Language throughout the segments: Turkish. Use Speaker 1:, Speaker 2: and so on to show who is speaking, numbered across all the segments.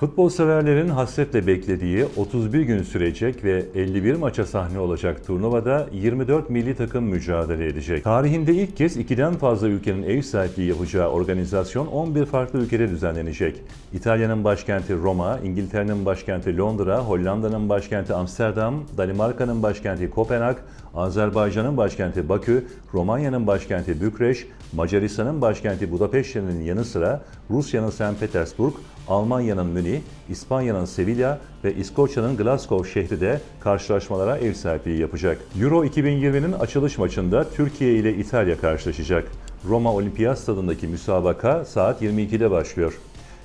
Speaker 1: Futbol severlerin hasretle beklediği 31 gün sürecek ve 51 maça sahne olacak turnuvada 24 milli takım mücadele edecek. Tarihinde ilk kez ikiden fazla ülkenin ev sahipliği yapacağı organizasyon 11 farklı ülkede düzenlenecek. İtalya'nın başkenti Roma, İngiltere'nin başkenti Londra, Hollanda'nın başkenti Amsterdam, Danimarka'nın başkenti Kopenhag, Azerbaycan'ın başkenti Bakü, Romanya'nın başkenti Bükreş, Macaristan'ın başkenti Budapeşte'nin yanı sıra Rusya'nın St. Petersburg, Almanya'nın Münih, İspanya'nın Sevilla ve İskoçya'nın Glasgow şehri de karşılaşmalara ev sahipliği yapacak. Euro 2020'nin açılış maçında Türkiye ile İtalya karşılaşacak. Roma Olimpiyat Stadındaki müsabaka saat 22'de başlıyor.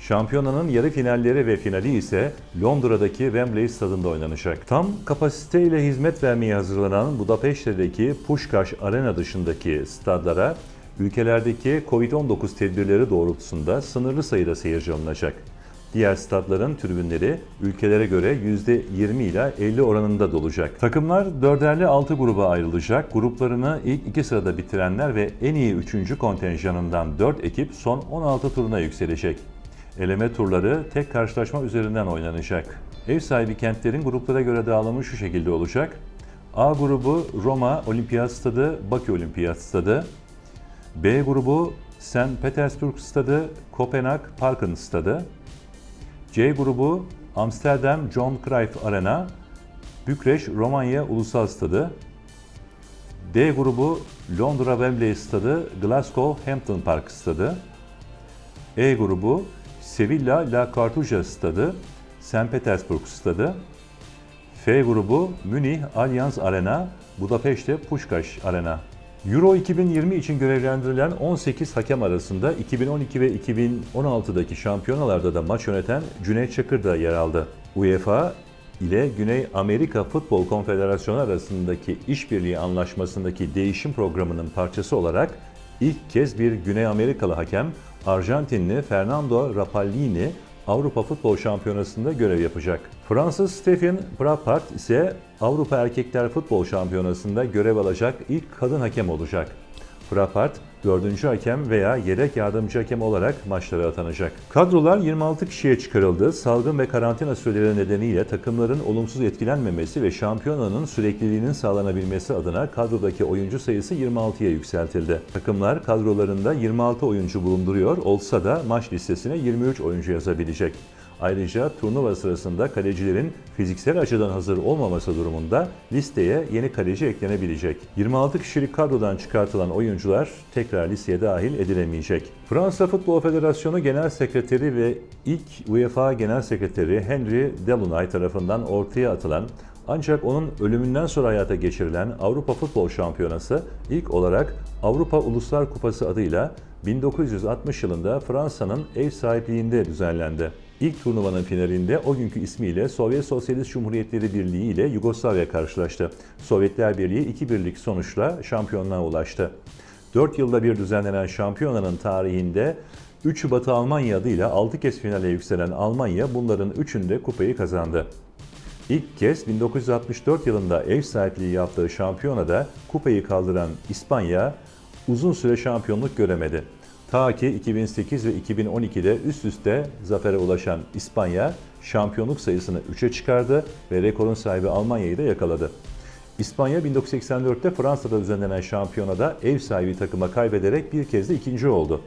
Speaker 1: Şampiyonanın yarı finalleri ve finali ise Londra'daki Wembley stadında oynanacak. Tam kapasiteyle hizmet vermeye hazırlanan Budapeşte'deki Pushkaş Arena dışındaki stadlara ülkelerdeki Covid-19 tedbirleri doğrultusunda sınırlı sayıda seyirci alınacak. Diğer stadların tribünleri ülkelere göre %20 ila 50 oranında dolacak. Takımlar dörderli 6 gruba ayrılacak. Gruplarını ilk iki sırada bitirenler ve en iyi 3. kontenjanından 4 ekip son 16 turuna yükselecek. Eleme turları tek karşılaşma üzerinden oynanacak. Ev sahibi kentlerin gruplara göre dağılımı şu şekilde olacak. A grubu Roma Olimpiyat Stadı, Bakü Olimpiyat Stadı. B grubu St. Petersburg Stadı, Kopenhag Parken Stadı. C grubu Amsterdam John Cruyff Arena, Bükreş Romanya Ulusal Stadı. D grubu Londra Wembley Stadı, Glasgow Hampton Park Stadı. E grubu Sevilla La Cartuja Stadı, St. Petersburg Stadı. F grubu Münih Allianz Arena, Budapeşte Pushkaş Arena. Euro 2020 için görevlendirilen 18 hakem arasında 2012 ve 2016'daki şampiyonalarda da maç yöneten Cüneyt Çakır da yer aldı. UEFA ile Güney Amerika Futbol Konfederasyonu arasındaki işbirliği anlaşmasındaki değişim programının parçası olarak ilk kez bir Güney Amerikalı hakem Arjantinli Fernando Rapallini Avrupa Futbol Şampiyonası'nda görev yapacak. Fransız Stephen Brappart ise Avrupa Erkekler Futbol Şampiyonası'nda görev alacak ilk kadın hakem olacak. Brappart, dördüncü hakem veya yedek yardımcı hakem olarak maçlara atanacak. Kadrolar 26 kişiye çıkarıldı. Salgın ve karantina süreleri nedeniyle takımların olumsuz etkilenmemesi ve şampiyonanın sürekliliğinin sağlanabilmesi adına kadrodaki oyuncu sayısı 26'ya yükseltildi. Takımlar kadrolarında 26 oyuncu bulunduruyor olsa da maç listesine 23 oyuncu yazabilecek. Ayrıca turnuva sırasında kalecilerin fiziksel açıdan hazır olmaması durumunda listeye yeni kaleci eklenebilecek. 26 kişilik kadrodan çıkartılan oyuncular tekrar listeye dahil edilemeyecek. Fransa Futbol Federasyonu Genel Sekreteri ve ilk UEFA Genel Sekreteri Henry Delunay tarafından ortaya atılan ancak onun ölümünden sonra hayata geçirilen Avrupa Futbol Şampiyonası ilk olarak Avrupa Uluslar Kupası adıyla 1960 yılında Fransa'nın ev sahipliğinde düzenlendi. İlk turnuvanın finalinde o günkü ismiyle Sovyet Sosyalist Cumhuriyetleri Birliği ile Yugoslavya karşılaştı. Sovyetler Birliği 2-1'lik sonuçla şampiyonluğa ulaştı. 4 yılda bir düzenlenen şampiyonanın tarihinde 3'ü Batı Almanya adıyla 6 kez finale yükselen Almanya bunların 3'ünde kupayı kazandı. İlk kez 1964 yılında ev sahipliği yaptığı şampiyonada kupayı kaldıran İspanya uzun süre şampiyonluk göremedi. Ta ki 2008 ve 2012'de üst üste zafere ulaşan İspanya şampiyonluk sayısını 3'e çıkardı ve rekorun sahibi Almanya'yı da yakaladı. İspanya 1984'te Fransa'da düzenlenen şampiyonada ev sahibi takıma kaybederek bir kez de ikinci oldu.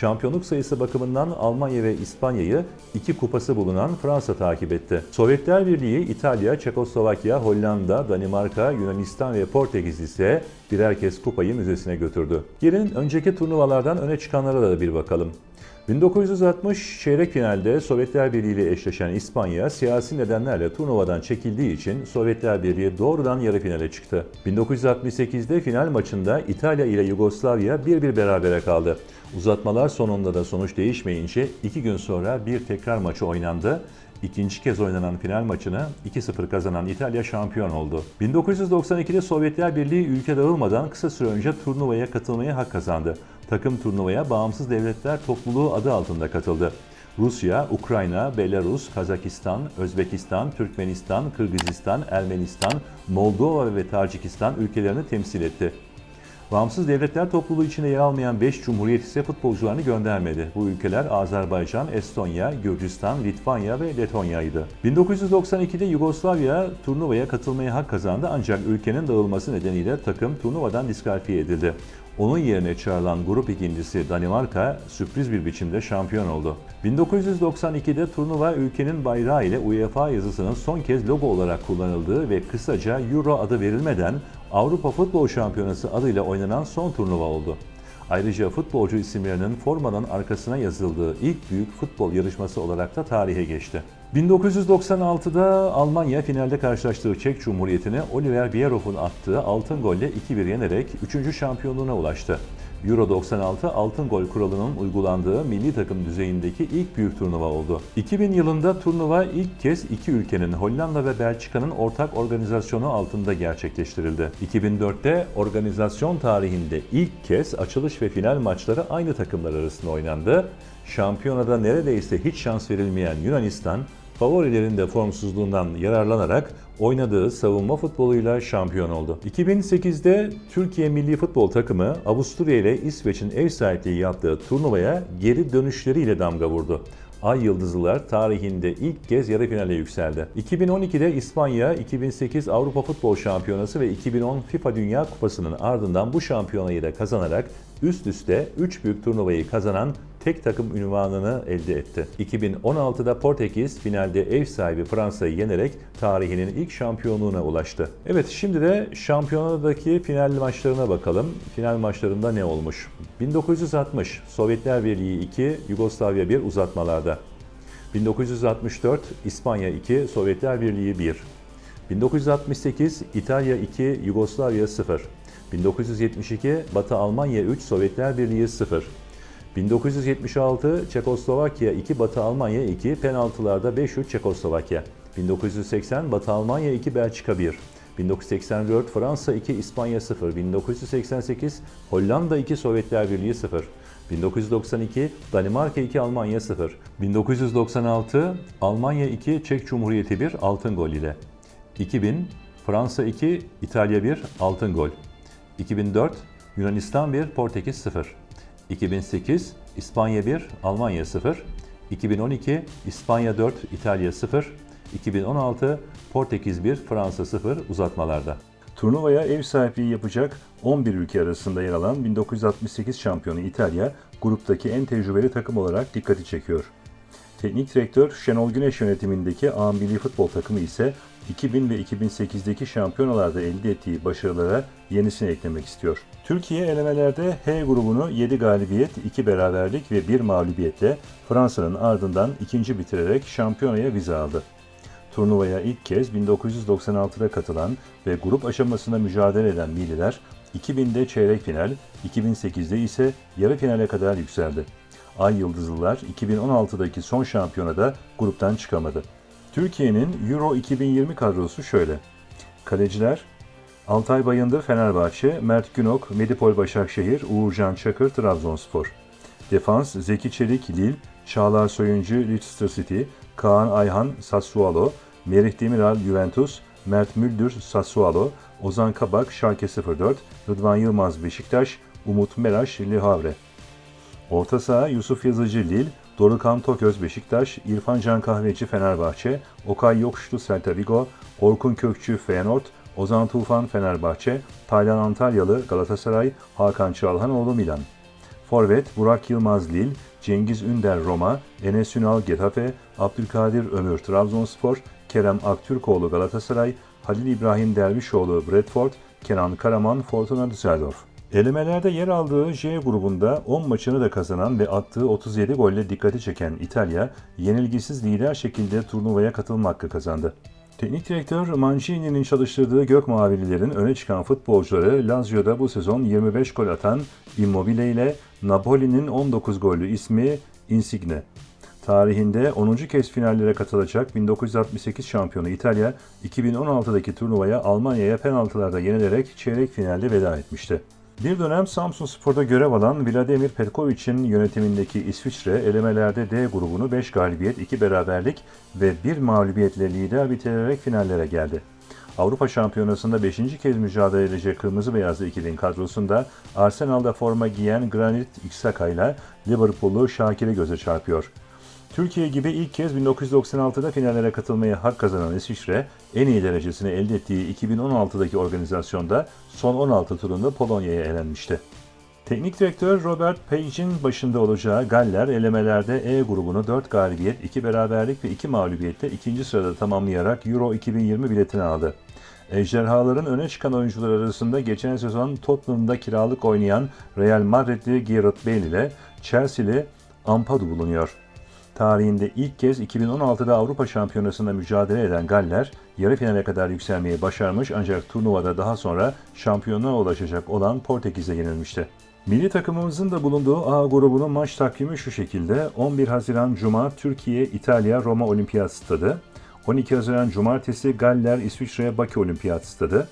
Speaker 1: Şampiyonluk sayısı bakımından Almanya ve İspanya'yı iki kupası bulunan Fransa takip etti. Sovyetler Birliği, İtalya, Çekoslovakya, Hollanda, Danimarka, Yunanistan ve Portekiz ise birer kez kupayı müzesine götürdü. Gelin önceki turnuvalardan öne çıkanlara da bir bakalım. 1960 çeyrek finalde Sovyetler Birliği ile eşleşen İspanya siyasi nedenlerle turnuvadan çekildiği için Sovyetler Birliği doğrudan yarı finale çıktı. 1968'de final maçında İtalya ile Yugoslavya 1-1 berabere kaldı. Uzatmalar sonunda da sonuç değişmeyince iki gün sonra bir tekrar maçı oynandı. İkinci kez oynanan final maçını 2-0 kazanan İtalya şampiyon oldu. 1992'de Sovyetler Birliği ülke dağılmadan kısa süre önce turnuvaya katılmaya hak kazandı. Takım turnuvaya Bağımsız Devletler Topluluğu adı altında katıldı. Rusya, Ukrayna, Belarus, Kazakistan, Özbekistan, Türkmenistan, Kırgızistan, Ermenistan, Moldova ve Tacikistan ülkelerini temsil etti. Bağımsız devletler topluluğu içinde yer almayan 5 cumhuriyet ise futbolcularını göndermedi. Bu ülkeler Azerbaycan, Estonya, Gürcistan, Litvanya ve Letonya'ydı. 1992'de Yugoslavya turnuvaya katılmaya hak kazandı ancak ülkenin dağılması nedeniyle takım turnuvadan diskalifiye edildi. Onun yerine çağrılan grup ikincisi Danimarka sürpriz bir biçimde şampiyon oldu. 1992'de turnuva ülkenin bayrağı ile UEFA yazısının son kez logo olarak kullanıldığı ve kısaca Euro adı verilmeden Avrupa Futbol Şampiyonası adıyla oynanan son turnuva oldu. Ayrıca futbolcu isimlerinin formanın arkasına yazıldığı ilk büyük futbol yarışması olarak da tarihe geçti. 1996'da Almanya finalde karşılaştığı Çek Cumhuriyeti'ne Oliver Bierhoff'un attığı altın golle 2-1 yenerek 3. şampiyonluğuna ulaştı. Euro 96 altın gol kuralının uygulandığı milli takım düzeyindeki ilk büyük turnuva oldu. 2000 yılında turnuva ilk kez iki ülkenin Hollanda ve Belçika'nın ortak organizasyonu altında gerçekleştirildi. 2004'te organizasyon tarihinde ilk kez açılış ve final maçları aynı takımlar arasında oynandı. Şampiyonada neredeyse hiç şans verilmeyen Yunanistan, favorilerin de formsuzluğundan yararlanarak oynadığı savunma futboluyla şampiyon oldu. 2008'de Türkiye milli futbol takımı Avusturya ile İsveç'in ev sahipliği yaptığı turnuvaya geri dönüşleriyle damga vurdu. Ay Yıldızlılar tarihinde ilk kez yarı finale yükseldi. 2012'de İspanya 2008 Avrupa Futbol Şampiyonası ve 2010 FIFA Dünya Kupası'nın ardından bu şampiyonayı da kazanarak üst üste 3 büyük turnuvayı kazanan tek takım ünvanını elde etti. 2016'da Portekiz finalde ev sahibi Fransa'yı yenerek tarihinin ilk şampiyonluğuna ulaştı. Evet şimdi de şampiyonadaki final maçlarına bakalım. Final maçlarında ne olmuş? 1960 Sovyetler Birliği 2, Yugoslavya 1 uzatmalarda. 1964 İspanya 2, Sovyetler Birliği 1. 1968 İtalya 2, Yugoslavya 0. 1972 Batı Almanya 3, Sovyetler Birliği 0. 1976 Çekoslovakya 2, Batı Almanya 2, penaltılarda 5-3 Çekoslovakya. 1980 Batı Almanya 2, Belçika 1. 1984 Fransa 2, İspanya 0. 1988 Hollanda 2, Sovyetler Birliği 0. 1992 Danimarka 2, Almanya 0. 1996 Almanya 2, Çek Cumhuriyeti 1, altın gol ile. 2000 Fransa 2, İtalya 1, altın gol. 2004 Yunanistan 1, Portekiz 0. 2008 İspanya 1, Almanya 0. 2012 İspanya 4, İtalya 0. 2016 Portekiz 1, Fransa 0 uzatmalarda. Turnuvaya ev sahipliği yapacak 11 ülke arasında yer alan 1968 şampiyonu İtalya, gruptaki en tecrübeli takım olarak dikkati çekiyor. Teknik direktör Şenol Güneş yönetimindeki A Futbol takımı ise 2000 ve 2008'deki şampiyonalarda elde ettiği başarılara yenisini eklemek istiyor. Türkiye elemelerde H grubunu 7 galibiyet, 2 beraberlik ve 1 mağlubiyetle Fransa'nın ardından ikinci bitirerek şampiyonaya vize aldı. Turnuvaya ilk kez 1996'da katılan ve grup aşamasında mücadele eden milliler 2000'de çeyrek final, 2008'de ise yarı finale kadar yükseldi. Ay Yıldızlılar 2016'daki son şampiyonada gruptan çıkamadı. Türkiye'nin Euro 2020 kadrosu şöyle. Kaleciler Altay Bayındır Fenerbahçe, Mert Günok Medipol Başakşehir, Uğurcan Çakır Trabzonspor. Defans Zeki Çelik Lille, Çağlar Soyuncu Leicester City, Kaan Ayhan Sassuolo, Merih Demiral Juventus, Mert Müldür Sassuolo, Ozan Kabak Schalke 04, Rıdvan Yılmaz Beşiktaş, Umut Meraş Le Havre. Orta saha Yusuf Yazıcı Lil, Dorukhan Toköz Beşiktaş, İrfan Can Kahveci Fenerbahçe, Okay Yokuşlu Celta Vigo, Orkun Kökçü Feyenoord, Ozan Tufan Fenerbahçe, Taylan Antalyalı Galatasaray, Hakan Çalhanoğlu Milan. Forvet Burak Yılmaz Lil, Cengiz Ünder Roma, Enes Ünal Getafe, Abdülkadir Ömür Trabzonspor, Kerem Aktürkoğlu Galatasaray, Halil İbrahim Dervişoğlu Bradford, Kenan Karaman Fortuna Düsseldorf. Elemelerde yer aldığı J grubunda 10 maçını da kazanan ve attığı 37 golle dikkati çeken İtalya, yenilgisiz lider şekilde turnuvaya katılma hakkı kazandı. Teknik direktör Mancini'nin çalıştırdığı Gök Mavililerin öne çıkan futbolcuları Lazio'da bu sezon 25 gol atan Immobile ile Napoli'nin 19 gollü ismi Insigne. Tarihinde 10. kez finallere katılacak 1968 şampiyonu İtalya, 2016'daki turnuvaya Almanya'ya penaltılarda yenilerek çeyrek finalde veda etmişti. Bir dönem Samsun Spor'da görev alan Vladimir Petkovic'in yönetimindeki İsviçre elemelerde D grubunu 5 galibiyet, 2 beraberlik ve 1 mağlubiyetle lider bitirerek finallere geldi. Avrupa Şampiyonası'nda 5. kez mücadele edecek Kırmızı Beyazlı ikilinin kadrosunda Arsenal'da forma giyen Granit Xhaka ile Liverpool'lu Şakir'e göze çarpıyor. Türkiye gibi ilk kez 1996'da finallere katılmaya hak kazanan İsviçre, en iyi derecesini elde ettiği 2016'daki organizasyonda son 16 turunda Polonya'ya elenmişti. Teknik direktör Robert Page'in başında olacağı Galler elemelerde E grubunu 4 galibiyet, 2 beraberlik ve 2 mağlubiyetle ikinci sırada tamamlayarak Euro 2020 biletini aldı. Ejderhaların öne çıkan oyuncular arasında geçen sezon Tottenham'da kiralık oynayan Real Madridli Gareth Bale ile Chelsea'li Ampadu bulunuyor. Tarihinde ilk kez 2016'da Avrupa Şampiyonası'nda mücadele eden Galler, yarı finale kadar yükselmeyi başarmış ancak turnuvada daha sonra şampiyonluğa ulaşacak olan Portekiz'e yenilmişti. Milli takımımızın da bulunduğu A grubunun maç takvimi şu şekilde. 11 Haziran Cuma Türkiye, İtalya, Roma Olimpiyat Stadı. 12 Haziran Cumartesi Galler, İsviçre, Bakü Olimpiyat Stadı.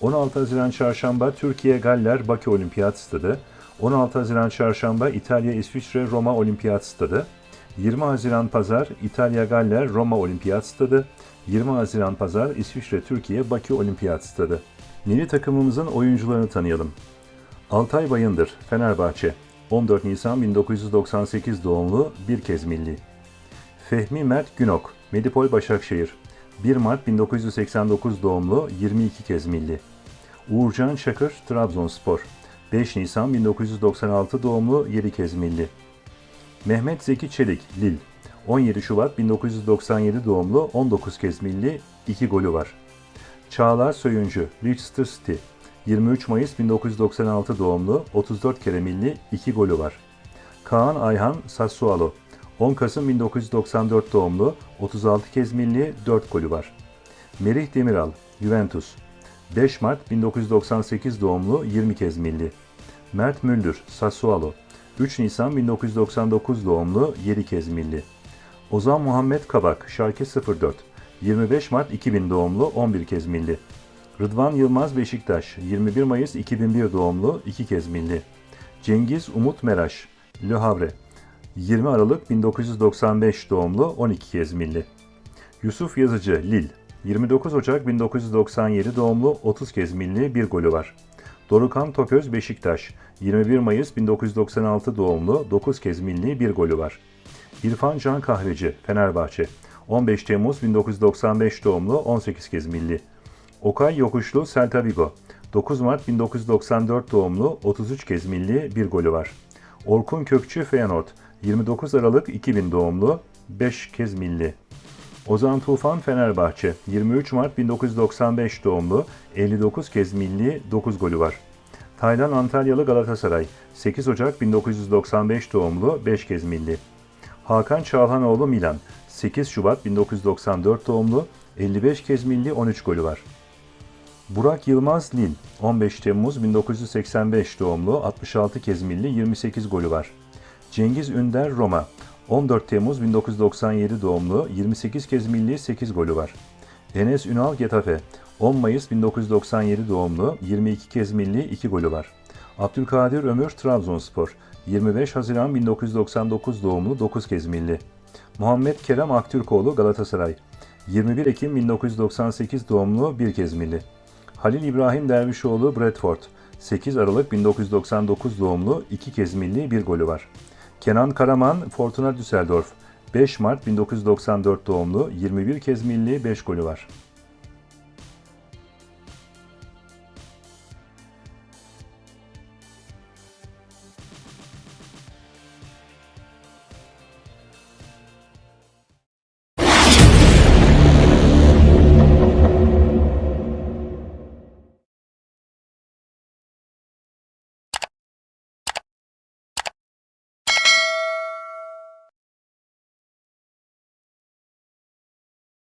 Speaker 1: 16 Haziran Çarşamba Türkiye, Galler, Bakü Olimpiyat Stadı. 16 Haziran Çarşamba İtalya, İsviçre, Roma Olimpiyat Stadı. 20 Haziran Pazar İtalya, Galler, Roma Olimpiyat Stadı. 20 Haziran Pazar İsviçre, Türkiye, Bakü Olimpiyat Stadı. Milli takımımızın oyuncularını tanıyalım. Altay Bayındır, Fenerbahçe. 14 Nisan 1998 doğumlu bir kez milli. Fehmi Mert Günok, Medipol Başakşehir. 1 Mart 1989 doğumlu 22 kez milli. Uğurcan Çakır, Trabzonspor. 5 Nisan 1996 doğumlu 7 kez milli. Mehmet Zeki Çelik, Lille. 17 Şubat 1997 doğumlu 19 kez milli, 2 golü var. Çağlar Söyüncü, Leicester City. 23 Mayıs 1996 doğumlu, 34 kere milli, 2 golü var. Kaan Ayhan, Sassuolo. 10 Kasım 1994 doğumlu, 36 kez milli, 4 golü var. Merih Demiral, Juventus. 5 Mart 1998 doğumlu, 20 kez milli. Mert Müldür, Sassuolo. 3 Nisan 1999 doğumlu, 7 kez milli. Ozan Muhammed Kabak, Şarkı 04. 25 Mart 2000 doğumlu, 11 kez milli. Rıdvan Yılmaz Beşiktaş, 21 Mayıs 2001 doğumlu, 2 kez milli. Cengiz Umut Meraş, Le Havre, 20 Aralık 1995 doğumlu, 12 kez milli. Yusuf Yazıcı, Lille, 29 Ocak 1997 doğumlu, 30 kez milli, 1 golü var. Dorukan Toköz Beşiktaş, 21 Mayıs 1996 doğumlu, 9 kez milli, 1 golü var. İrfan Can Kahveci, Fenerbahçe, 15 Temmuz 1995 doğumlu, 18 kez milli. Okay Yokuşlu Celta Vigo. 9 Mart 1994 doğumlu 33 kez milli bir golü var. Orkun Kökçü Feyenoord. 29 Aralık 2000 doğumlu 5 kez milli. Ozan Tufan Fenerbahçe. 23 Mart 1995 doğumlu 59 kez milli 9 golü var. Taylan Antalyalı Galatasaray. 8 Ocak 1995 doğumlu 5 kez milli. Hakan Çağlanoğlu Milan. 8 Şubat 1994 doğumlu 55 kez milli 13 golü var. Burak Yılmaz Lil, 15 Temmuz 1985 doğumlu, 66 kez milli, 28 golü var. Cengiz Ünder Roma, 14 Temmuz 1997 doğumlu, 28 kez milli, 8 golü var. Enes Ünal Getafe, 10 Mayıs 1997 doğumlu, 22 kez milli, 2 golü var. Abdülkadir Ömür Trabzonspor, 25 Haziran 1999 doğumlu, 9 kez milli. Muhammed Kerem Aktürkoğlu Galatasaray, 21 Ekim 1998 doğumlu, 1 kez milli. Halil İbrahim Dervişoğlu Bradford. 8 Aralık 1999 doğumlu 2 kez milli bir golü var. Kenan Karaman Fortuna Düsseldorf. 5 Mart 1994 doğumlu 21 kez milli 5 golü var.